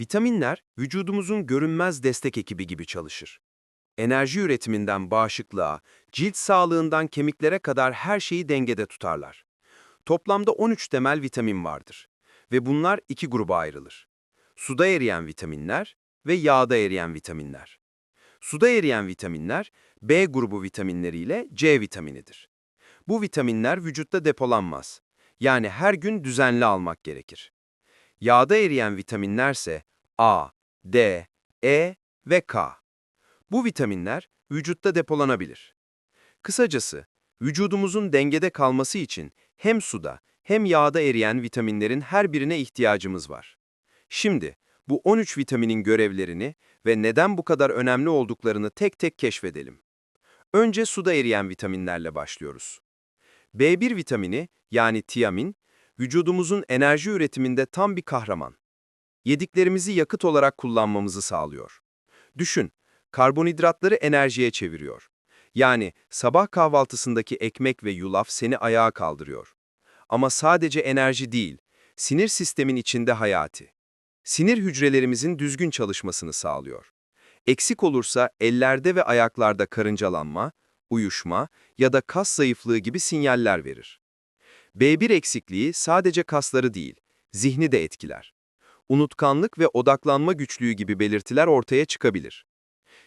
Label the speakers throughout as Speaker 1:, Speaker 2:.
Speaker 1: Vitaminler, vücudumuzun görünmez destek ekibi gibi çalışır. Enerji üretiminden bağışıklığa, cilt sağlığından kemiklere kadar her şeyi dengede tutarlar. Toplamda 13 temel vitamin vardır ve bunlar iki gruba ayrılır. Suda eriyen vitaminler ve yağda eriyen vitaminler. Suda eriyen vitaminler, B grubu vitaminleriyle C vitaminidir. Bu vitaminler vücutta depolanmaz. Yani her gün düzenli almak gerekir. Yağda eriyen vitaminlerse A, D, E ve K. Bu vitaminler vücutta depolanabilir. Kısacası, vücudumuzun dengede kalması için hem suda hem yağda eriyen vitaminlerin her birine ihtiyacımız var. Şimdi, bu 13 vitaminin görevlerini ve neden bu kadar önemli olduklarını tek tek keşfedelim. Önce suda eriyen vitaminlerle başlıyoruz. B1 vitamini yani tiamin, vücudumuzun enerji üretiminde tam bir kahraman. Yediklerimizi yakıt olarak kullanmamızı sağlıyor. Düşün, karbonhidratları enerjiye çeviriyor. Yani sabah kahvaltısındaki ekmek ve yulaf seni ayağa kaldırıyor. Ama sadece enerji değil, sinir sistemin içinde hayati. Sinir hücrelerimizin düzgün çalışmasını sağlıyor. Eksik olursa ellerde ve ayaklarda karıncalanma, uyuşma ya da kas zayıflığı gibi sinyaller verir. B1 eksikliği sadece kasları değil, zihni de etkiler. Unutkanlık ve odaklanma güçlüğü gibi belirtiler ortaya çıkabilir.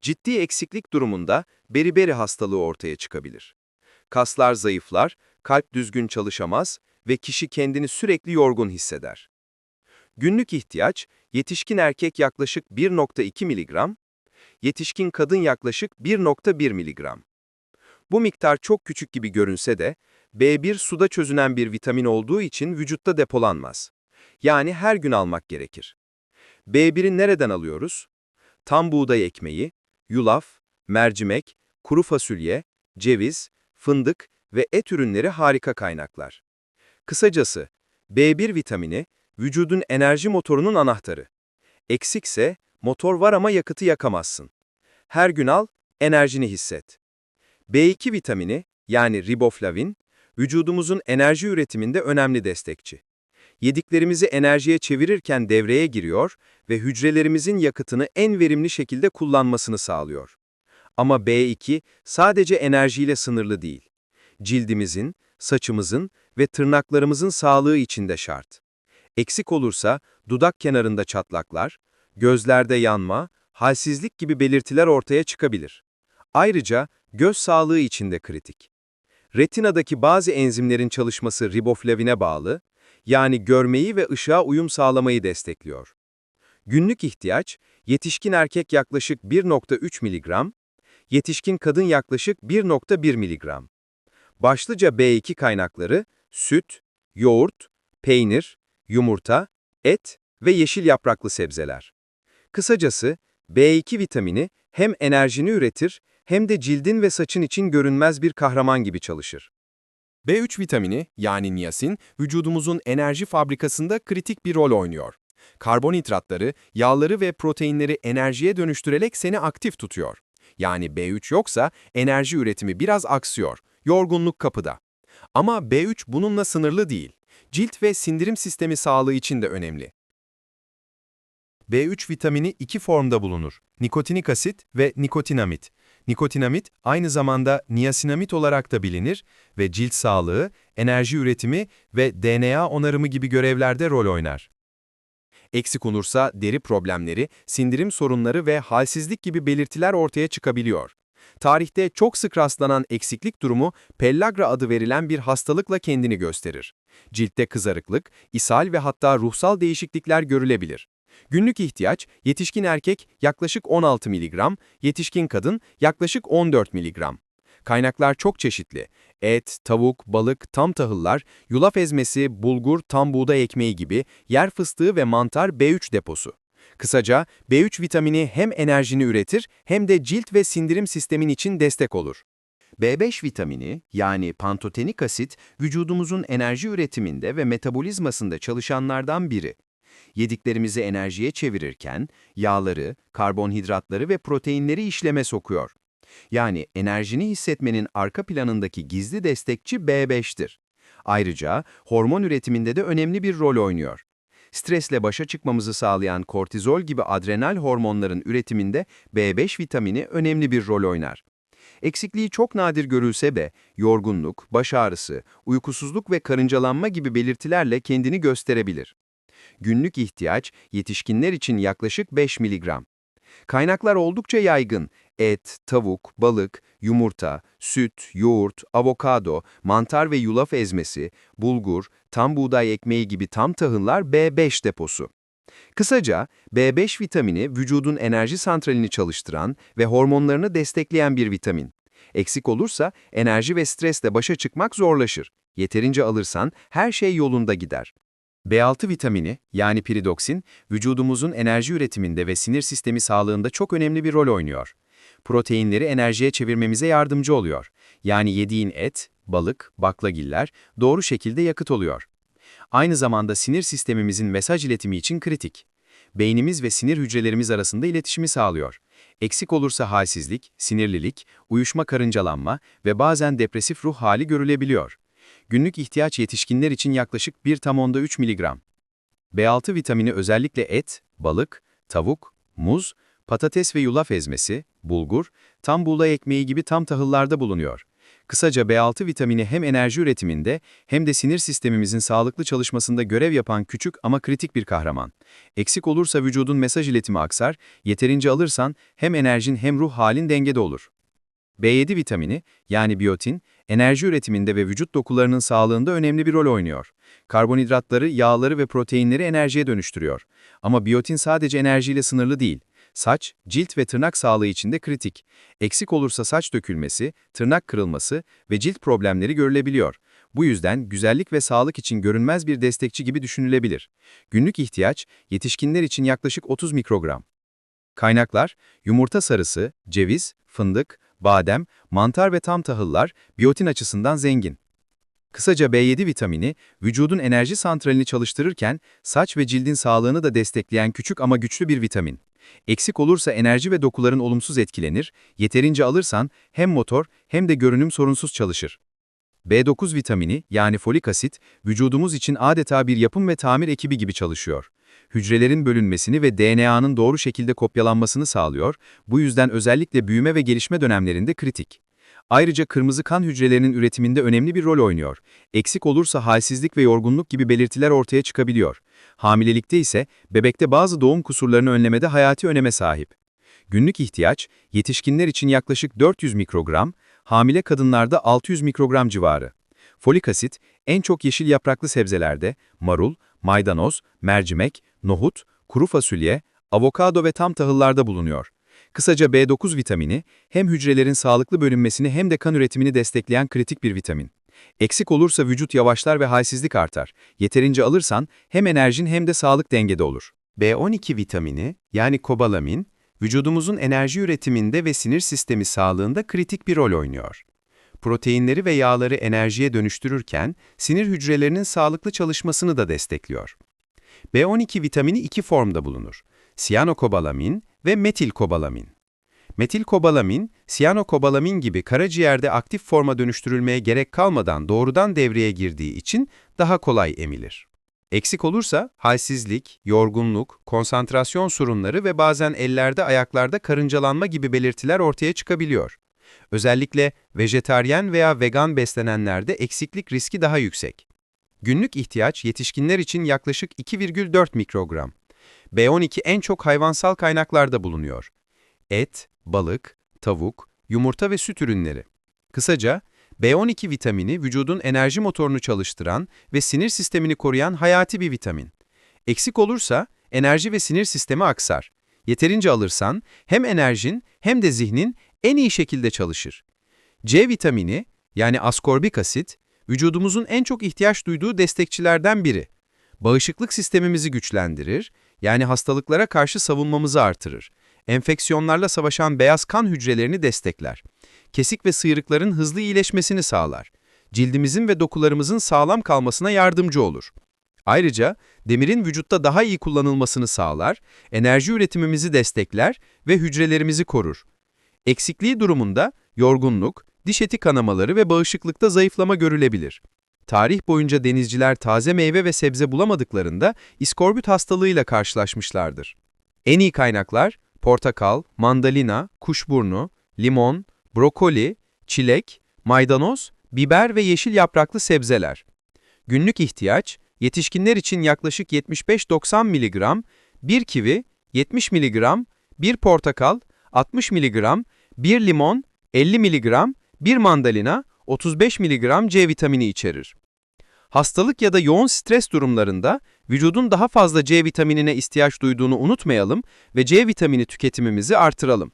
Speaker 1: Ciddi eksiklik durumunda beriberi hastalığı ortaya çıkabilir. Kaslar zayıflar, kalp düzgün çalışamaz ve kişi kendini sürekli yorgun hisseder. Günlük ihtiyaç, yetişkin erkek yaklaşık 1.2 mg, yetişkin kadın yaklaşık 1.1 mg. Bu miktar çok küçük gibi görünse de, B1 suda çözünen bir vitamin olduğu için vücutta depolanmaz. Yani her gün almak gerekir. B1'i nereden alıyoruz? Tam buğday ekmeği, yulaf, mercimek, kuru fasulye, ceviz, fındık ve et ürünleri harika kaynaklar. Kısacası, B1 vitamini, vücudun enerji motorunun anahtarı. Eksikse, motor var ama yakıtı yakamazsın. Her gün al, enerjini hisset. B2 vitamini, yani riboflavin, vücudumuzun enerji üretiminde önemli destekçi. Yediklerimizi enerjiye çevirirken devreye giriyor ve hücrelerimizin yakıtını en verimli şekilde kullanmasını sağlıyor. Ama B2 sadece enerjiyle sınırlı değil. Cildimizin, saçımızın ve tırnaklarımızın sağlığı için de şart. Eksik olursa dudak kenarında çatlaklar, gözlerde yanma, halsizlik gibi belirtiler ortaya çıkabilir. Ayrıca göz sağlığı için de kritik. Retinadaki bazı enzimlerin çalışması riboflavine bağlı, yani görmeyi ve ışığa uyum sağlamayı destekliyor. Günlük ihtiyaç, yetişkin erkek yaklaşık 1.3 mg, yetişkin kadın yaklaşık 1.1 mg. Başlıca B2 kaynakları süt, yoğurt, peynir, yumurta, et ve yeşil yapraklı sebzeler. Kısacası B2 vitamini hem enerjini üretir hem de cildin ve saçın için görünmez bir kahraman gibi çalışır.
Speaker 2: B3 vitamini yani niyasin vücudumuzun enerji fabrikasında kritik bir rol oynuyor. Karbonhidratları, yağları ve proteinleri enerjiye dönüştürerek seni aktif tutuyor. Yani B3 yoksa enerji üretimi biraz aksıyor, yorgunluk kapıda. Ama B3 bununla sınırlı değil. Cilt ve sindirim sistemi sağlığı için de önemli. B3 vitamini iki formda bulunur. Nikotinik asit ve nikotinamit. Nikotinamit aynı zamanda niasinamit olarak da bilinir ve cilt sağlığı, enerji üretimi ve DNA onarımı gibi görevlerde rol oynar. Eksik olursa deri problemleri, sindirim sorunları ve halsizlik gibi belirtiler ortaya çıkabiliyor. Tarihte çok sık rastlanan eksiklik durumu pellagra adı verilen bir hastalıkla kendini gösterir. Ciltte kızarıklık, ishal ve hatta ruhsal değişiklikler görülebilir. Günlük ihtiyaç, yetişkin erkek yaklaşık 16 mg, yetişkin kadın yaklaşık 14 mg. Kaynaklar çok çeşitli. Et, tavuk, balık, tam tahıllar, yulaf ezmesi, bulgur, tam buğday ekmeği gibi yer fıstığı ve mantar B3 deposu. Kısaca B3 vitamini hem enerjini üretir hem de cilt ve sindirim sistemin için destek olur.
Speaker 3: B5 vitamini yani pantotenik asit vücudumuzun enerji üretiminde ve metabolizmasında çalışanlardan biri. Yediklerimizi enerjiye çevirirken yağları, karbonhidratları ve proteinleri işleme sokuyor. Yani enerjini hissetmenin arka planındaki gizli destekçi B5'tir. Ayrıca hormon üretiminde de önemli bir rol oynuyor. Stresle başa çıkmamızı sağlayan kortizol gibi adrenal hormonların üretiminde B5 vitamini önemli bir rol oynar. Eksikliği çok nadir görülse de yorgunluk, baş ağrısı, uykusuzluk ve karıncalanma gibi belirtilerle kendini gösterebilir. Günlük ihtiyaç yetişkinler için yaklaşık 5 mg. Kaynaklar oldukça yaygın. Et, tavuk, balık, yumurta, süt, yoğurt, avokado, mantar ve yulaf ezmesi, bulgur, tam buğday ekmeği gibi tam tahıllar B5 deposu. Kısaca, B5 vitamini vücudun enerji santralini çalıştıran ve hormonlarını destekleyen bir vitamin. Eksik olursa enerji ve stresle başa çıkmak zorlaşır. Yeterince alırsan her şey yolunda gider. B6 vitamini, yani piridoksin, vücudumuzun enerji üretiminde ve sinir sistemi sağlığında çok önemli bir rol oynuyor. Proteinleri enerjiye çevirmemize yardımcı oluyor. Yani yediğin et, balık, baklagiller doğru şekilde yakıt oluyor. Aynı zamanda sinir sistemimizin mesaj iletimi için kritik. Beynimiz ve sinir hücrelerimiz arasında iletişimi sağlıyor. Eksik olursa halsizlik, sinirlilik, uyuşma karıncalanma ve bazen depresif ruh hali görülebiliyor. Günlük ihtiyaç yetişkinler için yaklaşık 1 tam onda 3 mg. B6 vitamini özellikle et, balık, tavuk, muz, patates ve yulaf ezmesi, bulgur, tam buğday ekmeği gibi tam tahıllarda bulunuyor. Kısaca B6 vitamini hem enerji üretiminde hem de sinir sistemimizin sağlıklı çalışmasında görev yapan küçük ama kritik bir kahraman. Eksik olursa vücudun mesaj iletimi aksar, yeterince alırsan hem enerjin hem ruh halin dengede olur. B7 vitamini, yani biyotin, enerji üretiminde ve vücut dokularının sağlığında önemli bir rol oynuyor. Karbonhidratları, yağları ve proteinleri enerjiye dönüştürüyor. Ama biyotin sadece enerjiyle sınırlı değil. Saç, cilt ve tırnak sağlığı için de kritik. Eksik olursa saç dökülmesi, tırnak kırılması ve cilt problemleri görülebiliyor. Bu yüzden güzellik ve sağlık için görünmez bir destekçi gibi düşünülebilir. Günlük ihtiyaç, yetişkinler için yaklaşık 30 mikrogram. Kaynaklar, yumurta sarısı, ceviz, fındık, badem, mantar ve tam tahıllar biyotin açısından zengin. Kısaca B7 vitamini, vücudun enerji santralini çalıştırırken saç ve cildin sağlığını da destekleyen küçük ama güçlü bir vitamin. Eksik olursa enerji ve dokuların olumsuz etkilenir, yeterince alırsan hem motor hem de görünüm sorunsuz çalışır. B9 vitamini yani folik asit, vücudumuz için adeta bir yapım ve tamir ekibi gibi çalışıyor. Hücrelerin bölünmesini ve DNA'nın doğru şekilde kopyalanmasını sağlıyor, bu yüzden özellikle büyüme ve gelişme dönemlerinde kritik. Ayrıca kırmızı kan hücrelerinin üretiminde önemli bir rol oynuyor. Eksik olursa halsizlik ve yorgunluk gibi belirtiler ortaya çıkabiliyor. Hamilelikte ise bebekte bazı doğum kusurlarını önlemede hayati öneme sahip. Günlük ihtiyaç, yetişkinler için yaklaşık 400 mikrogram, hamile kadınlarda 600 mikrogram civarı. Folik asit, en çok yeşil yapraklı sebzelerde, marul, maydanoz, mercimek, nohut, kuru fasulye, avokado ve tam tahıllarda bulunuyor. Kısaca B9 vitamini, hem hücrelerin sağlıklı bölünmesini hem de kan üretimini destekleyen kritik bir vitamin. Eksik olursa vücut yavaşlar ve halsizlik artar. Yeterince alırsan hem enerjin hem de sağlık dengede olur.
Speaker 2: B12 vitamini, yani kobalamin, vücudumuzun enerji üretiminde ve sinir sistemi sağlığında kritik bir rol oynuyor. Proteinleri ve yağları enerjiye dönüştürürken sinir hücrelerinin sağlıklı çalışmasını da destekliyor. B12 vitamini iki formda bulunur. Siyanokobalamin ve metilkobalamin. Metilkobalamin, siyanokobalamin gibi karaciğerde aktif forma dönüştürülmeye gerek kalmadan doğrudan devreye girdiği için daha kolay emilir. Eksik olursa halsizlik, yorgunluk, konsantrasyon sorunları ve bazen ellerde ayaklarda karıncalanma gibi belirtiler ortaya çıkabiliyor. Özellikle vejetaryen veya vegan beslenenlerde eksiklik riski daha yüksek. Günlük ihtiyaç yetişkinler için yaklaşık 2,4 mikrogram. B12 en çok hayvansal kaynaklarda bulunuyor. Et, balık, tavuk, yumurta ve süt ürünleri. Kısaca, B12 vitamini vücudun enerji motorunu çalıştıran ve sinir sistemini koruyan hayati bir vitamin. Eksik olursa enerji ve sinir sistemi aksar. Yeterince alırsan hem enerjin hem de zihnin en iyi şekilde çalışır. C vitamini yani askorbik asit vücudumuzun en çok ihtiyaç duyduğu destekçilerden biri. Bağışıklık sistemimizi güçlendirir, yani hastalıklara karşı savunmamızı artırır. Enfeksiyonlarla savaşan beyaz kan hücrelerini destekler. Kesik ve sıyrıkların hızlı iyileşmesini sağlar. Cildimizin ve dokularımızın sağlam kalmasına yardımcı olur. Ayrıca demirin vücutta daha iyi kullanılmasını sağlar, enerji üretimimizi destekler ve hücrelerimizi korur. Eksikliği durumunda yorgunluk, diş eti kanamaları ve bağışıklıkta zayıflama görülebilir. Tarih boyunca denizciler taze meyve ve sebze bulamadıklarında iskorbüt hastalığıyla karşılaşmışlardır. En iyi kaynaklar portakal, mandalina, kuşburnu, limon, brokoli, çilek, maydanoz, biber ve yeşil yapraklı sebzeler. Günlük ihtiyaç, yetişkinler için yaklaşık 75-90 mg, 1 kivi, 70 mg, 1 portakal, 60 mg, 1 limon, 50 mg, 1 mandalina, 35 mg C vitamini içerir. Hastalık ya da yoğun stres durumlarında vücudun daha fazla C vitaminine ihtiyaç duyduğunu unutmayalım ve C vitamini tüketimimizi artıralım.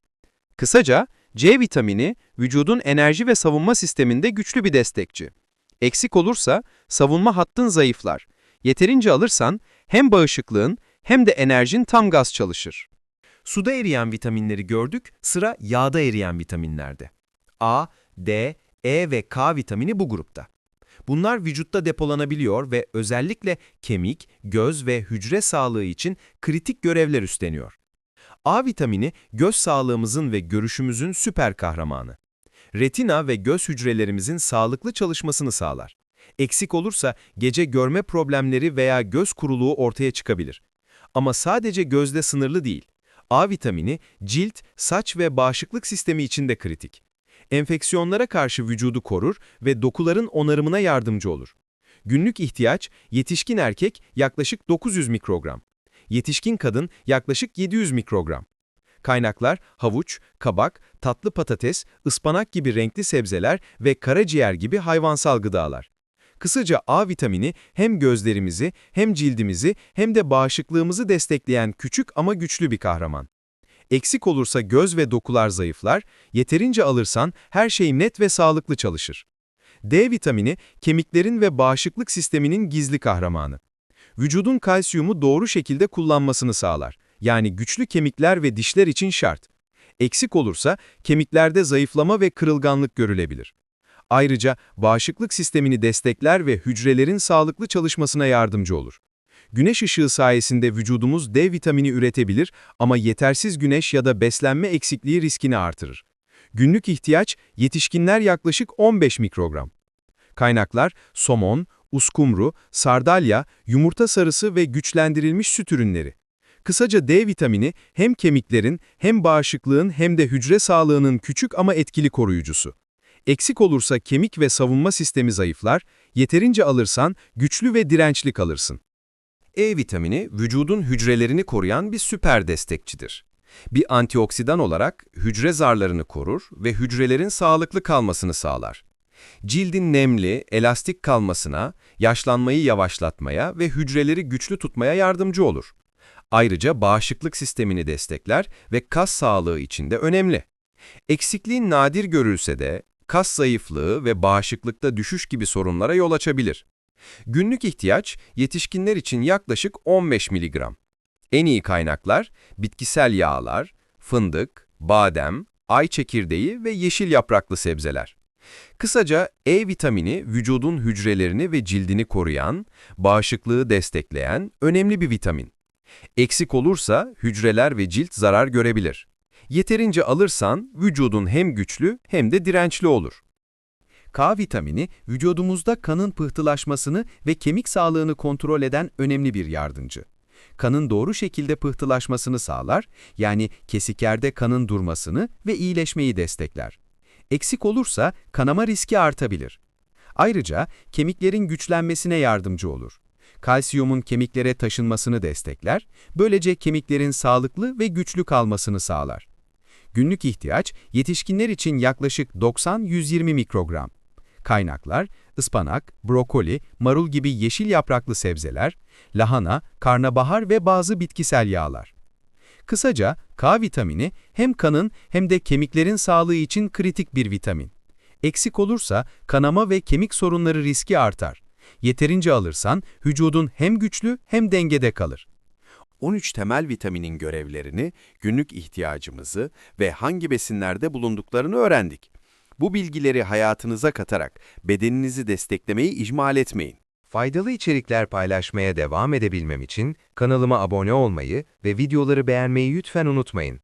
Speaker 2: Kısaca, C vitamini vücudun enerji ve savunma sisteminde güçlü bir destekçi. Eksik olursa savunma hattın zayıflar. Yeterince alırsan hem bağışıklığın hem de enerjin tam gaz çalışır.
Speaker 4: Suda eriyen vitaminleri gördük, sıra yağda eriyen vitaminlerde. A, D, E ve K vitamini bu grupta. Bunlar vücutta depolanabiliyor ve özellikle kemik, göz ve hücre sağlığı için kritik görevler üstleniyor. A vitamini göz sağlığımızın ve görüşümüzün süper kahramanı. Retina ve göz hücrelerimizin sağlıklı çalışmasını sağlar. Eksik olursa gece görme problemleri veya göz kuruluğu ortaya çıkabilir. Ama sadece gözde sınırlı değil. A vitamini cilt, saç ve bağışıklık sistemi için de kritik. Enfeksiyonlara karşı vücudu korur ve dokuların onarımına yardımcı olur. Günlük ihtiyaç yetişkin erkek yaklaşık 900 mikrogram. Yetişkin kadın yaklaşık 700 mikrogram. Kaynaklar havuç, kabak, tatlı patates, ıspanak gibi renkli sebzeler ve karaciğer gibi hayvansal gıdalar. Kısaca A vitamini hem gözlerimizi, hem cildimizi, hem de bağışıklığımızı destekleyen küçük ama güçlü bir kahraman. Eksik olursa göz ve dokular zayıflar, yeterince alırsan her şey net ve sağlıklı çalışır. D vitamini, kemiklerin ve bağışıklık sisteminin gizli kahramanı. Vücudun kalsiyumu doğru şekilde kullanmasını sağlar. Yani güçlü kemikler ve dişler için şart. Eksik olursa kemiklerde zayıflama ve kırılganlık görülebilir. Ayrıca bağışıklık sistemini destekler ve hücrelerin sağlıklı çalışmasına yardımcı olur. Güneş ışığı sayesinde vücudumuz D vitamini üretebilir ama yetersiz güneş ya da beslenme eksikliği riskini artırır. Günlük ihtiyaç yetişkinler yaklaşık 15 mikrogram. Kaynaklar somon, uskumru, sardalya, yumurta sarısı ve güçlendirilmiş süt ürünleri. Kısaca D vitamini hem kemiklerin hem bağışıklığın hem de hücre sağlığının küçük ama etkili koruyucusu. Eksik olursa kemik ve savunma sistemi zayıflar, yeterince alırsan güçlü ve dirençli kalırsın.
Speaker 1: E vitamini vücudun hücrelerini koruyan bir süper destekçidir. Bir antioksidan olarak hücre zarlarını korur ve hücrelerin sağlıklı kalmasını sağlar. Cildin nemli, elastik kalmasına, yaşlanmayı yavaşlatmaya ve hücreleri güçlü tutmaya yardımcı olur. Ayrıca bağışıklık sistemini destekler ve kas sağlığı için de önemli. Eksikliğin nadir görülse de kas zayıflığı ve bağışıklıkta düşüş gibi sorunlara yol açabilir. Günlük ihtiyaç yetişkinler için yaklaşık 15 mg. En iyi kaynaklar bitkisel yağlar, fındık, badem, ay çekirdeği ve yeşil yapraklı sebzeler. Kısaca E vitamini vücudun hücrelerini ve cildini koruyan, bağışıklığı destekleyen önemli bir vitamin. Eksik olursa hücreler ve cilt zarar görebilir. Yeterince alırsan vücudun hem güçlü hem de dirençli olur. K vitamini vücudumuzda kanın pıhtılaşmasını ve kemik sağlığını kontrol eden önemli bir yardımcı. Kanın doğru şekilde pıhtılaşmasını sağlar, yani kesiklerde kanın durmasını ve iyileşmeyi destekler. Eksik olursa kanama riski artabilir. Ayrıca kemiklerin güçlenmesine yardımcı olur. Kalsiyumun kemiklere taşınmasını destekler, böylece kemiklerin sağlıklı ve güçlü kalmasını sağlar. Günlük ihtiyaç yetişkinler için yaklaşık 90-120 mikrogram. Kaynaklar, ıspanak, brokoli, marul gibi yeşil yapraklı sebzeler, lahana, karnabahar ve bazı bitkisel yağlar. Kısaca K vitamini hem kanın hem de kemiklerin sağlığı için kritik bir vitamin. Eksik olursa kanama ve kemik sorunları riski artar. Yeterince alırsan vücudun hem güçlü hem dengede kalır.
Speaker 5: 13 temel vitaminin görevlerini, günlük ihtiyacımızı ve hangi besinlerde bulunduklarını öğrendik. Bu bilgileri hayatınıza katarak bedeninizi desteklemeyi ihmal etmeyin.
Speaker 2: Faydalı içerikler paylaşmaya devam edebilmem için kanalıma abone olmayı ve videoları beğenmeyi lütfen unutmayın.